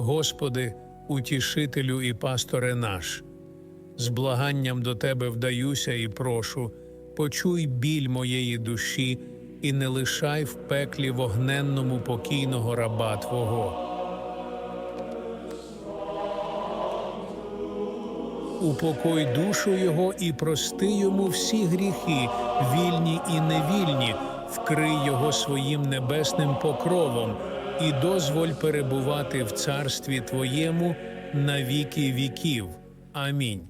Господи, утішителю і пасторе наш, з благанням до Тебе вдаюся і прошу, почуй біль моєї душі і не лишай в пеклі вогненному покійного раба Твого. Упокой душу його і прости йому всі гріхи, вільні і невільні, вкрий його своїм небесним покровом і дозволь перебувати в царстві Твоєму на віки віків. Амінь.